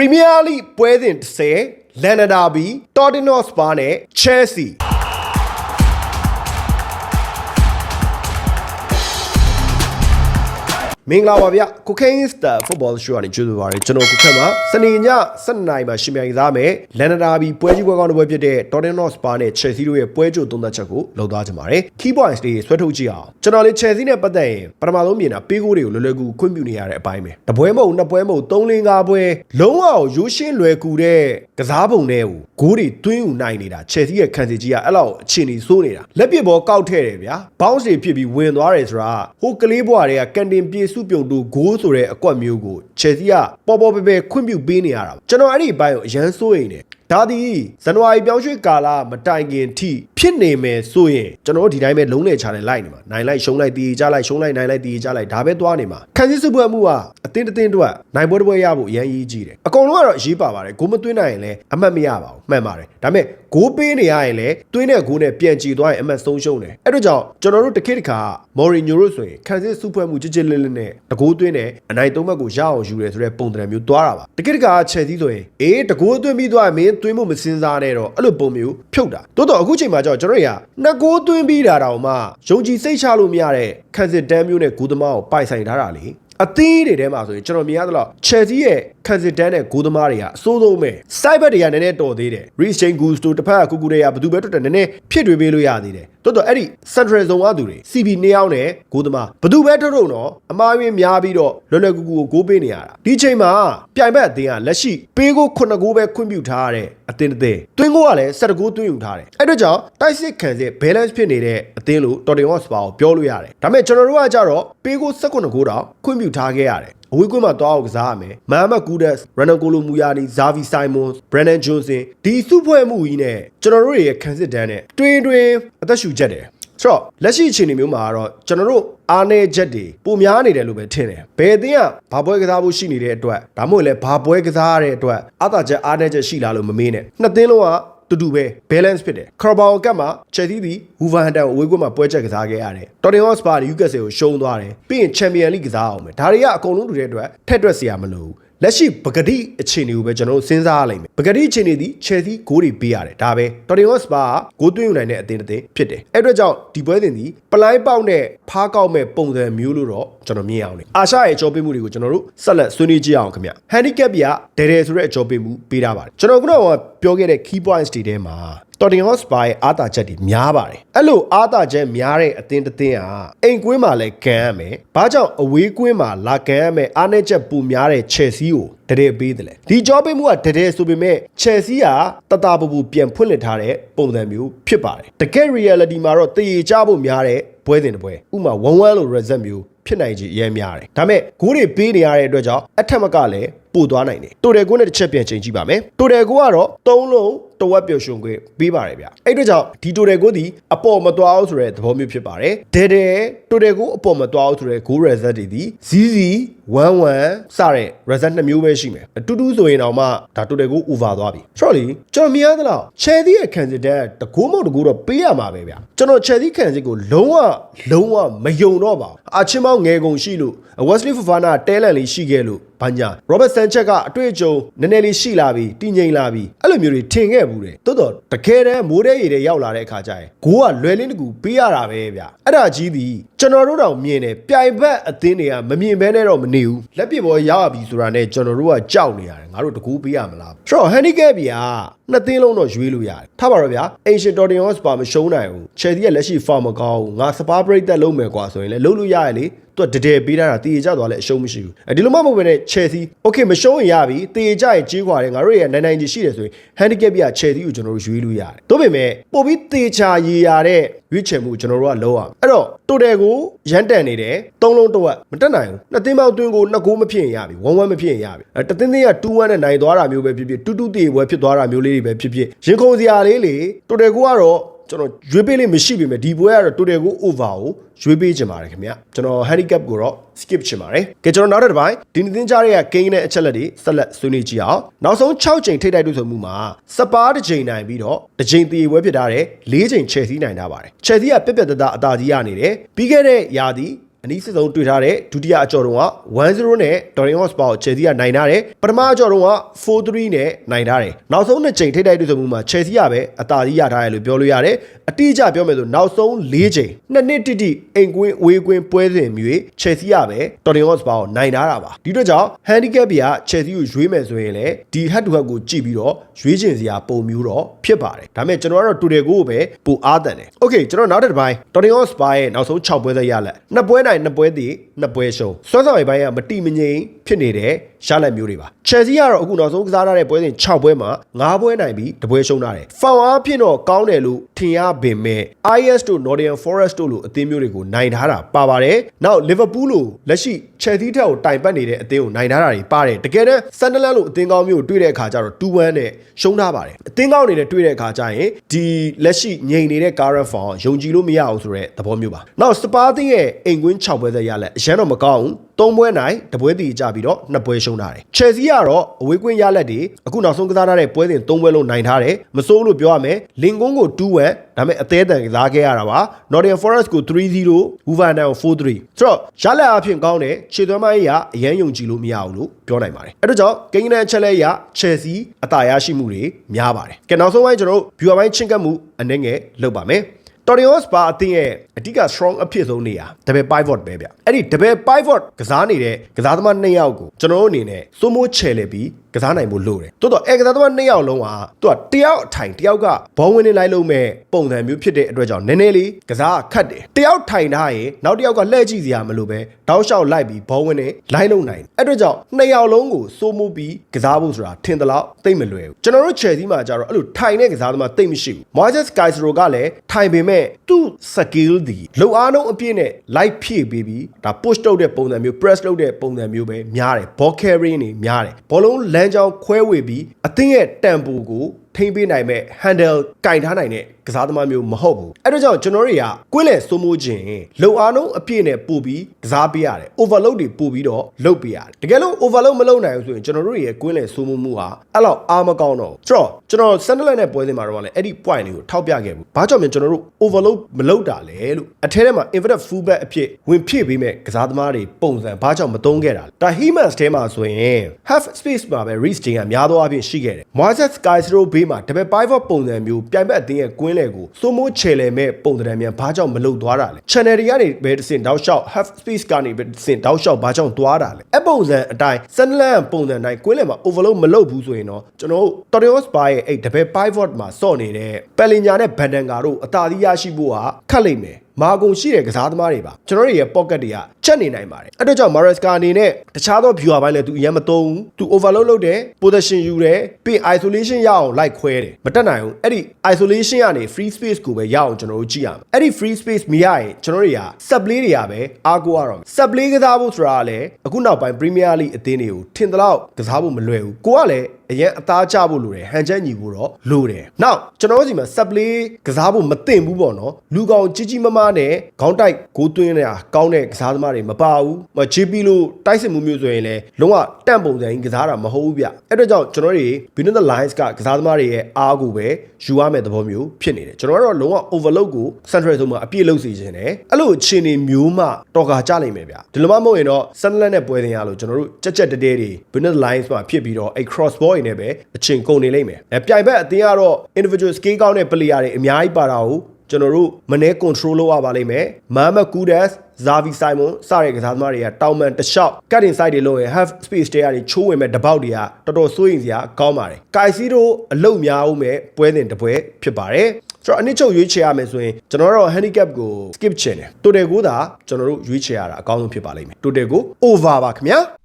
Premier League ပွဲစဉ်30လန်နာဒါဘီ Tottenham Hotspur နဲ့ Chelsea မင်္ဂလာပါဗျကိုခိန်းစတာဖုတ်ဘောရှိုးကနေကြိုဆိုပါရစေကျွန်တော်ကိုခက်မှာစနေည7:00နာရီမှာရှင်မြိုင်စားမယ်လန်နာဘီပွဲကြီးပွဲကောင်းတစ်ပွဲဖြစ်တဲ့ Tottenham Hotspur နဲ့ Chelsea တို့ရဲ့ပွဲကြိုသုံးသက်ချက်ကိုလုပ်သားကြပါမယ် Key points တွေဆွဲထုတ်ကြည့်အောင်ကျွန်တော်လေး Chelsea နဲ့ပတ်သက်ရင်ပထမဆုံးမြင်တာပေးကိုတွေကိုလွယ်လွယ်ကူခွင့်ပြုနေရတဲ့အပိုင်းပဲတပွဲမဟုတ်နှစ်ပွဲမဟုတ်3 4 5ပွဲလုံးဝရိုးရှင်းလွယ်ကူတဲ့ကစားပုံတွေကိုဂိုးတွေတွင်းယူနိုင်နေတာ Chelsea ရဲ့ခံစီကြီးကအဲ့လောက်အခြေအနေဆိုးနေတာလက်ပစ်ဘောကောက်ထဲတယ်ဗျာ bounce တွေဖြစ်ပြီးဝင်သွားတယ်ဆိုတာဟိုကလေးဘွားတွေကကန်တင်ပြေစုပြုံတူဂိုးဆိုတဲ့အကွက်မျိုးကို Chelsea ကပေါ်ပေါ်ပဲပဲခွင့်ပြုပေးနေရတာကျွန်တော်အဲ့ဒီအပိုင်းကိုအရန်စိုးရိမ်နေ ဒါသည်ဇန်နဝါရီပြောင်းရွှေ့ကာလမတိုင်ခင်ထိဖြစ်နေမယ်ဆိုရင်ကျွန်တော်တို့ဒီတိုင်းပဲလုံးလေချတယ်လိုက်နေမှာနိုင်လိုက်ရှုံးလိုက်တီးကြလိုက်ရှုံးလိုက်နိုင်လိုက်တီးကြလိုက်ဒါပဲသွားနေမှာခန်းစစ်စုပွဲမှုကအတင်းတင်းအတွက်နိုင်ပွဲတစ်ပွဲရဖို့အရန်ကြီးကြီးတယ်အကုန်လုံးကတော့အရေးပါပါတယ်ဂိုးမသွင်းနိုင်ရင်လည်းအမှတ်မရပါဘူးမှန်ပါတယ်ဒါပေမဲ့ဂိုးပေးနေရရင်လည်းသွင်းတဲ့ဂိုးနဲ့ပြန်ကြည့်သွားရင်အမှတ်ဆုံးရှုံးတယ်အဲ့တို့ကြောင့်ကျွန်တော်တို့တစ်ခေတ်တစ်ခါမော်ရီညိုတို့ဆိုရင်ခန်းစစ်စုပွဲမှုကြစ်ကြစ်လစ်လစ်နဲ့တကိုးသွင်းတယ်အနိုင်သုံးဘက်ကိုရအောင်ယူတယ်ဆိုတဲ့ပုံစံမျိုးသွားတာပါတစ်ခေတ်တစ်ခါချက်သီးဆိုရင်အေးတကိုးသွင်းပြီးသွားရင်မင်းသွင်းမှုမစင်စားနဲ့တော့အဲ့လိုပုံမျိုးဖြုတ်တာတိုးတော့အခုချိန်မှာကျတော့ကျွန်တော်တို့ကနှစ်ကိုးသွင်းပြီးတာတောင်မှယုံကြည်စိတ်ချလို့မရတဲ့ခန်းစစ်တန်းမျိုးနဲ့ဂူသမားကိုပိုက်ဆိုင်ထားတာလေအသီးတွေထဲမှာဆိုရင်ကျွန်တော်မြင်ရသလောက်ချယ်ဆီရဲ့ခန်စစ်တန်းနဲ့ဂိုးသမားတွေကအစိုးဆုံးပဲစိုက်ဘက်တွေကနည်းနည်းတော်သေးတယ် Rich Chain Goose တို့တစ်ဖက်ကကူကူတွေကဘယ်သူပဲတွတ်တယ်နည်းနည်းဖြစ်တွေပေးလို့ရသေးတယ် တော်တော်အဲ့ဒီ Central Zone ကသူတွေ CB နှစ်ယောက်နဲ့ဂိုးသမားဘယ်သူပဲတွတ်တော့တော့အမားရင်းများပြီးတော့လွယ်လွယ်ကူကူကိုဂိုးပေးနေရတာဒီချိန်မှာပြိုင်ဘက်အသင်းကလက်ရှိပေးကို9ဂိုးပဲခွင့်ပြုထားရတဲ့အသင်းတစ်သင်းတွင်းကိုကလည်း7ဂိုးသွင်းယူထားတယ်အဲ့တော့ကြောင့်တိုက်စစ်ခံစစ် balance ဖြစ်နေတဲ့အသင်းလို့ Tottenham Hotspur ကိုပြောလို့ရတယ်ဒါပေမဲ့ကျွန်တော်တို့ကကြတော့ပေးကို19ဂိုးတောင်ခွင့်ပြုထားခဲ့ရတယ် အဝေးကွင်းမှာတွားအောင်ကစားရမယ်။မဟာမတ်ကူဒက်စ်ရန်နိုကိုလိုမူယာနီဇာဗီဆိုင်မွန်ဘရန်နန်ဂျွန်စင်ဒီစုဖွဲ့မှုကြီးနဲ့ကျွန်တော်တို့ရဲ့ခံစစ်တန်းနဲ့တွင်တွင်အသက်ရှူချက်တယ်။ဆိုတော့လက်ရှိအခြေအနေမျိုးမှာတော့ကျွန်တော်တို့အားနေချက်တွေပုံများနေတယ်လို့ပဲထင်တယ်။ဘယ်အသင်းကဘာပွဲကစားဖို့ရှိနေတဲ့အတွက်ဒါမှမဟုတ်လည်းဘာပွဲကစားရတဲ့အတွက်အသာချက်အားနေချက်ရှိလားလို့မမေးနဲ့။နှစ်သင်းလုံးက တူတူပဲ balance ဖြစ်တယ်ခရဘောင်ကတ်မှာ Chelsea သည် Wolverhampton ကိုအဝေးကွင်းမှာပွဲချက်ကစားခဲ့ရတယ် Tottenham Hotspur က Newcastle ကိုရှုံးသွားတယ်ပြီးရင် Champions League ကစားအောင်မယ်ဒါတွေကအကုန်လုံးတူတဲ့အတွက်ထက်တွက်စရာမလိုဘူးလက်ရှိပဂတိအခြေအနေကိုပဲကျွန်တော်တို့စဉ်းစားရလိမ့်မယ်ပဂတိအခြေအနေသည် Chelsea ဂိုးတွေပေးရတယ်ဒါပဲ Tottenham Hotspur ကဂိုးသွင်းယူနိုင်တဲ့အသင်းတစ်သင်းဖြစ်တယ်အဲ့အတွက်ကြောင့်ဒီပွဲစဉ်သည်ပလိုင်းပေါက်နဲ့ဖားကောက်မဲ့ပုံစံမျိုးလို့တော့ကျွန်တော်မြင်အောင်လေအာရှရဲ့အကြောပေးမှုတွေကိုကျွန်တော်တို့ဆက်လက်ဆွေးနွေးကြည့်အောင်ခင်ဗျ handicap ပြဒဲဒဲဆိုတဲ့အကြောပေးမှုပေးထားပါတယ်ကျွန်တော်ကတော့ပြောခဲ့တဲ့ key points တွေထဲမှာ Tottenham Hotspur ရဲ့အားတာချက်တွေများပါတယ်အဲ့လိုအားတာချက်များတဲ့အသင်းတစ်သင်းဟာအိမ်ကွင်းမှာလည်းကန်ရမယ်ဘာကြောင့်အဝေးကွင်းမှာလာကန်ရမယ်အားနည်းချက်ပူများတဲ့ Chelsea ကိုတတဲ့ပေးတယ်လေဒီကြောပေးမှုကတတဲ့ဆိုပေမဲ့ Chelsea ကတတပပူပြန်ဖွင့်လှစ်ထားတဲ့ပုံစံမျိုးဖြစ်ပါတယ်တကယ် reality မှာတော့တည်ကြဖို့များတဲ့ပွဲစဉ်တစ်ပွဲဥမာ1-1လို့ result မျိုးဖြစ်နိုင်ခြင်းအများများတယ်ဒါပေမဲ့ဂိုးတွေပေးနေရတဲ့အတွက်ကြောင့်အထက်မကလည်း ပို့သွားနိုင်တယ်တိုတယ်ကိုနဲ့တစ်ချက်ပြန်ချိန်ကြည့်ပါမယ်တိုတယ်ကိုကတော့၃လုံး တဝက်ပျော်ရွှင်ခွင့်ပေးပါတယ်ဗျအဲ့အတွက်ကြောင့်ဒီတိုတယ်ကိုဒီအပေါ်မသွားအောင်ဆိုတဲ့သဘောမျိုးဖြစ်ပါတယ်ဒဲဒဲတိုတယ်ကိုအပေါ်မသွားအောင်ဆိုတဲ့ goal result တွေဒီဇီးဇီ11စတဲ့ result နှစ်မျိုးပဲရှိမယ်အတူတူဆိုရင်တော့မှဒါတိုတယ်ကို over သွားပြီဆိုတော့လေကျွန်တော်မြင်ရသလောက် Chelsea ရဲ့ခံစစ်တဲ့တကူးမုံတကူတော့ပေးရမှာပဲဗျကျွန်တော် Chelsea ခံစစ်ကိုလုံးဝလုံးဝမယုံတော့ပါဘူးအချင်းမောင်းငယ်ကုန်ရှိလို့ Wesley Fofana တဲလန်လေးရှိခဲ့လို့ဘာညာ Robert Sanchez ကအတွေ့အကြုံနည်းနည်းလေးရှိလာပြီတည်ငြိမ်လာပြီအဲ့လိုမျိုးတွေထင်ခဲ့ဘူးတယ်တိုးတော့တကယ်တမ်းမိုးတဲ့ရေတွေရောက်လာတဲ့အခါကျရင်ဂိုးကလွယ်လင်းတကူပေးရတာပဲဗျအဲ့ဒါကြီးသည်ကျွန်တော်တို့တောင်မြင်တယ်ပြိုင်ဘက်အသင်းတွေကမမြင်ဘဲနဲ့တော့မနေဘူးလက်ပြဘောရရပြီဆိုတာနဲ့ကျွန်တော်တို့ကကြောက်နေရတယ်ငါတို့တကူပေးရမလားဆိုတော့ handicap ပြာနှစ်သင်းလုံးတော့ရွေးလို့ရတယ်ထားပါတော့ဗျာ Asian Tottenham Hotspur မရှုံးနိုင်ဘူး Chelsea ရဲ့လက်ရှိ form မကောင်းဘူးငါစပါးဘရိတ်သက်လုံးမယ်ကွာဆိုရင်လည်းလုံးလို့ရရလေ သူကတကယ်ပေးထားတာတည်ကြသွားလဲအရှုံးမရှိဘူးအဲဒီလိုမှမဟုတ်ဘဲနဲ့ Chelsea okay မရှုံးရင်ရပြီတည်ကြရင်ကြီးခွာတယ်ငါတို့ရဲ့နိုင်နိုင်ကြီးရှိတယ်ဆိုရင် handicap ပြ Chelsea ကိုကျွန်တော်တို့ရွေးလို့ရတယ်ဒါပေမဲ့ပို့ပြီးတည်ချာရေရတဲ့ရွေးချယ်မှုကျွန်တော်တို့ကလုံးအောင်အဲ့တော့တိုတယ်ကိုရန်တန်နေတယ်သုံးလုံးတစ်ဝက်မတက်နိုင်ဘူးနှစ်သင်းပေါင်းတွင်းကိုနှစ်ကိုမဖြစ်ရင်ရပြီဝမ်းဝမ်းမဖြစ်ရင်ရပြီအဲတသင်းသင်းက2-1နဲ့နိုင်သွားတာမျိုးပဲဖြစ်ဖြစ်တူတူတည်ပွဲဖြစ်သွားတာမျိုးလေးတွေပဲဖြစ်ဖြစ်ရင်ခုန်စရာလေးလေတိုတယ်ကိုကတော့ ကျွန်တော်ရွေးပေးလေးမရှိပေမဲ့ဒီပွဲကတော့ total ကို over ကိုရွေးပေးချင်ပါတယ်ခင်ဗျကျွန်တော် handicap ကိုတော့ skip ချင်ပါတယ်ကဲကျွန်တော်နောက်တစ်ပိုင်းဒီနေ့သင်ကြားရဲ့ဂိမ်းနဲ့အချက်လက်တွေဆက်လက်ဆွေးနွေးကြည့်အောင်နောက်ဆုံး6ချိန်ထိပ်တိုက်တွေ့ဆုံမှုမှာစပါးတစ်ချိန်နိုင်ပြီးတော့တစ်ချိန်တည်ပွဲဖြစ်ထားတဲ့၄ချိန် Chelsea နိုင်ထားပါတယ် Chelsea ကပြက်ပြက်တသားအသာကြီးရနေတယ်ပြီးခဲ့တဲ့ရာသီ အနည်းဆုံးတွေ့ထားတဲ့ဒုတိယအကြော်တုံးက1-0နဲ့ Tottenham Hotspur ကို Chelsea ကနိုင်ထားတယ်ပထမအကြော်တုံးက4-3နဲ့နိုင်ထားတယ်နောက်ဆုံးနှစ်ချိန်ထိတိုက်တွေ့ဆုံမှုမှာ Chelsea ကပဲအသာစီးရထားတယ်လို့ပြောလို့ရတယ်အတိအကျပြောမယ်ဆိုနောက်ဆုံး၄ချိန်နှစ်နှစ်တိတိအိမ်ကွင်းအဝေးကွင်းပွဲစဉ်မျိုး Chelsea ကပဲ Tottenham Hotspur ကိုနိုင်ထားတာပါဒီအတွက်ကြောင့် handicap ပြ Chelsea ကိုရွေးမယ်ဆိုရင်လည်းဒီ head to head ကိုကြည့်ပြီးတော့ရွေးချင်စရာပုံမျိုးတော့ဖြစ်ပါတယ်ဒါပေမဲ့ကျွန်တော်ကတော့တူတယ်ကိုပဲပိုအားတန်တယ် Okay ကျွန်တော်နောက်တစ်ပိုင်း Tottenham Hotspur ရဲ့နောက်ဆုံး6ပွဲသက်ရလက်နှစ်ပွဲနိုင်နှစ်ပွဲတည်နှစ်ပွဲရှုံးစွမ်းဆောင်ရပိုင်းကမတိမငြိမ်ဖြစ်နေတဲ့ရလက်မျိုးတွေပါ Chelsea ကတော့အခုနောက်ဆုံးကစားထားတဲ့ပွဲစဉ်6ပွဲမှာ9ပွဲနိုင်ပြီးတပွဲရှုံးထားတယ်ဖောင်အားဖြင့်တော့ကောင်းတယ်လို့ထင်ရပေမဲ့ IS တို့ Nottingham Forest တို့လိုအသင်းမျိုးတွေကိုနိုင်ထားတာပါပါတယ်နောက် Liverpool လိုလက်ရှိ Chelsea ထက်ကိုတိုင်ပတ်နေတဲ့အသင်းကိုနိုင်ထားတာတွေပါတယ်တကယ်တမ်း Sunderland လိုအသင်းကောင်းမျိုးကိုတွေ့တဲ့အခါကျတော့2-1နဲ့ရှုံးထားပါတယ်အသင်းကောင်းအနေနဲ့တွေ့တဲ့အခါကျရင်ဒီလက်ရှိငြိမ်နေတဲ့ current form ယုံကြည်လို့မရအောင်ဆိုတဲ့သဘောမျိုးပါနောက် Spa အသင်းရဲ့အိမ်ကွင်း6ပွဲသက်ရလက်အရန်တော့မကောင်းဘူး သုံးပွဲနိုင်တပွဲတည်ကြပြီးတော့နှစ်ပွဲရှုံးထားတယ်။ Chelsea ကတော့အဝေးကွင်းရလက်တွေအခုနောက်ဆုံးကစားထားတဲ့ပွဲစဉ်သုံးပွဲလုံးနိုင်ထားတယ်။မစိုးလို့ပြောရမယ်။လင်ကွန်းကို2-1ဒါပေမဲ့အသေးအတန်ကစားခဲ့ရတာပါ။ Nottingham Forest ကို3-0 Wolverhampton ကို4-3ဆိုတော့ရလက်အဖြစ်ကောင်းတယ်။ခြေသွမ်းပိုင်းကအရန်ယုံကြည်လို့မရဘူးလို့ပြောနိုင်ပါတယ်။အဲ့တော့ကြောင့်ကိန်းဂန်ချက်လက်ရ Chelsea အသာရရှိမှုတွေများပါတယ်။ကဲနောက်ဆုံးပိုင်းကျွန်တော်တို့ viewer ပိုင်းချင်းကပ်မှုအနည်းငယ်လုပ်ပါမယ်။ Torino Spa အသင်းရဲ့အဓိက strong အဖြစ်ဆုံးနေရာ double pivot ပဲဗျအဲ့ဒီ double pivot ကစားနေတဲ့ကစားသမားနှစ်ယောက်ကိုကျွန်တော်တို့အနေနဲ့စိုးမိုးချယ်လေပြီးကစားနိုင်ဖို့လိုတယ်တိုးတော့အဲကစားသမားနှစ်ယောက်လုံးကသူကတယောက်အထိုင်တယောက်ကဘောဝင်နေလိုက်လို့မဲ့ပုံစံမျိုးဖြစ်တဲ့အတွက်ကြောင့်နည်းနည်းလေးကစားခတ်တယ်တယောက်ထိုင်ထားရင်နောက်တယောက်ကလှည့်ကြည့်စရာမလိုပဲတောက်လျှောက်လိုက်ပြီးဘောဝင်နေလိုက်လို့နိုင်တယ်အဲ့အတွက်ကြောင့်နှစ်ယောက်လုံးကိုစိုးမိုးပြီးကစားဖို့ဆိုတာထင်သလောက်သိမ့်မလွယ်ဘူးကျွန်တော်တို့ Chelsea မှာကြတော့အဲ့လိုထိုင်တဲ့ကစားသမားသိမ့်မရှိဘူး Moises Caicedo ကလည်းထိုင်ပေမဲ့သူ့ skill ဒီလုံအားလုံးအပြည့်နဲ့ light ဖြည့်ပေးပြီးဒါ push လုပ်တဲ့ပုံစံမျိုး press လုပ်တဲ့ပုံစံမျိုးပဲများတယ် ball carrying တွေများတယ်ဘောလုံးလမ်းကြောင်းခွဲဝေပြီးအသင်းရဲ့ tempo ကို ထိမ့်ပေးနိုင်မဲ့ handle ကင်ထားနိုင်တဲ့ကစားသမားမျိုးမဟုတ်ဘူးအဲ့ဒါကြောင့်ကျွန်တော်တွေကကွင်းလည်စိုးမိုးခြင်းလုံအားလုံးအပြည့်နဲ့ပို့ပြီးကစားပေးရတယ် overload တွေပို့ပြီးတော့လုပ်ပေးရတယ်တကယ်လို့ overload မလုပ်နိုင်ဘူးဆိုရင်ကျွန်တော်တို့ရဲ့ကွင်းလည်စိုးမိုးမှုဟာအဲ့လောက်အားမကောင်းတော့ဘူးကျွန်တော်ကျွန်တော် Sunderland နဲ့ပွဲစဉ်မှာတော့လည်းအဲ့ဒီ point တွေကိုထောက်ပြခဲ့ဘူးဘာကြောင့်လဲကျွန်တော်တို့ overload မလုပ်တာလဲလို့အထဲထဲမှာ inverted fullback အဖြစ်ဝင်ဖြည့်ပေးမဲ့ကစားသမားတွေပုံစံဘာကြောင့်မသုံးခဲ့တာလဲဒါ Hemans ထဲမှာဆိုရင် half space မှာပဲ reach တင်ကများသောအားဖြင့်ရှိခဲ့တယ် Moises Caicedo ဘေးမှာ double pivot ပုံစံမျိုးပြိုင်ဘက်အသင်းရဲ့ကွင်းလယ်ကိုစိုးမိုးချယ်လယ်မဲ့ပုံစံမြန်ဘာကြောင့်မလုပ်သွားတာလဲ channel တွေကနေပဲတစ်စင်တောက်လျှောက် half space ကနေပဲတစ်စင်တောက်လျှောက်ဘာကြောင့်သွားတာလဲအပုံစံအတိုင်း Sunderland ပုံစံအတိုင်းကွင်းလယ်မှာ overload မလုပ်ဘူးဆိုရင်တော့ကျွန်တော်တို့ Torreon Spa ရဲ့အဲ့ double pivot မှာစော့နေတဲ့ Pellinger နဲ့ Bandenga တို့အသာစီးရရှိဖို့ဟာခက်လိမ့်မယ် မာကုန်ရှိတဲ့ကစားသမားတွေပါကျွန်တော်တို့ရဲ့ pocket တွေကချက်နေနိုင်ပါတယ်အဲ့တော့ကြောင့် Maresca အနေနဲ့တခြားသော viewer ပိုင်းလည်းသူအရင်မသုံးဘူးသူ overload လုပ်တယ် position ယူတယ်ပြီး isolation ရအောင်လိုက်ခွဲတယ်မတက်နိုင်ဘူးအဲ့ဒီ isolation ကနေ free space ကိုပဲရအောင်ကျွန်တော်တို့ကြည့်ရမယ်အဲ့ဒီ free space မရရင်ကျွန်တော်တို့တွေက sub play တွေကပဲအားကိုးရတော့မယ် sub play ကစားဖို့ဆိုတာကလည်းအခုနောက်ပိုင်း Premier League အသင်းတွေကိုထင်သလောက်ကစားဖို့မလွယ်ဘူးကိုကလည်း အရင်အသားကျဖို့လိုတယ်ဟန်ချက်ညီဖို့တော့လိုတယ်။ Now ကျွန်တော်တို့စီမှာ sub play ကစားဖို့မသင့်ဘူးပေါ့နော်။လူကောင်ကြီးကြီးမားမားနဲ့ခေါင်းတိုက်ဂိုးသွင်းနေတာကောင်းတဲ့ကစားသမားတွေမပါဘူး။မ JP လို့တိုက်စစ်မှုမျိုးဆိုရင်လည်းလုံးဝတန့်ပုံစံကြီးကစားတာမဟုတ်ဘူးဗျ။အဲ့တော့ကြောင့်ကျွန်တော်တွေ Between the Lines ကကစားသမားတွေရဲ့အားကိုပဲယူရမယ့်သဘောမျိုးဖြစ်နေတယ်။ကျွန်တော်ကတော့လုံးဝ overload ကို central ဆုံးမှာအပြည့်လုပ်စီခြင်းတယ်။အဲ့လိုအခြေအနေမျိုးမှတော်ကာကြလိမ့်မယ်ဗျ။ဒီလိုမှမဟုတ်ရင်တော့ Sunderland နဲ့ပွဲတင်ရလို့ကျွန်တော်တို့ကြက်ကြက်တဲတဲတွေ Between the Lines မှာဖြစ်ပြီးတော့အဲ့ cross ball တွေနဲ့ပဲအချိန်ကုန်နေလိမ့်မယ်။အဲပြိုင်ဘက်အသင်းကတော့ individual skill ကောင်းတဲ့ player တွေအများကြီးပါတာကိုကျွန်တော်တို့မနေ့ control လုပ်ရပါလိမ့်မယ်။ Mohamed Kudus ဇာဗီဆိုင်မွန်စတဲ့ကစားသမားတွေကတောင်မန်တလျှောက် cutting side တွေလုံးရင် half space တွေကနေချိုးဝင်မဲ့တပေါက်တွေကတော်တော်စိုးရင်စရာကောင်းပါတယ်။ကိုင်စီတို့အလုတ်များအောင်မဲ့ပွဲစဉ်တစ်ပွဲဖြစ်ပါတယ်။ကျွန်တော်အနည်းချုပ်ရွေးချယ်ရမယ်ဆိုရင်ကျွန်တော်တို့ handicap ကို skip ချင်တယ်။ total ကိုသာကျွန်တော်တို့ရွေးချယ်ရတာအကောင်းဆုံးဖြစ်ပါလိမ့်မယ်။ total ကို over ပါခင်ဗျာ။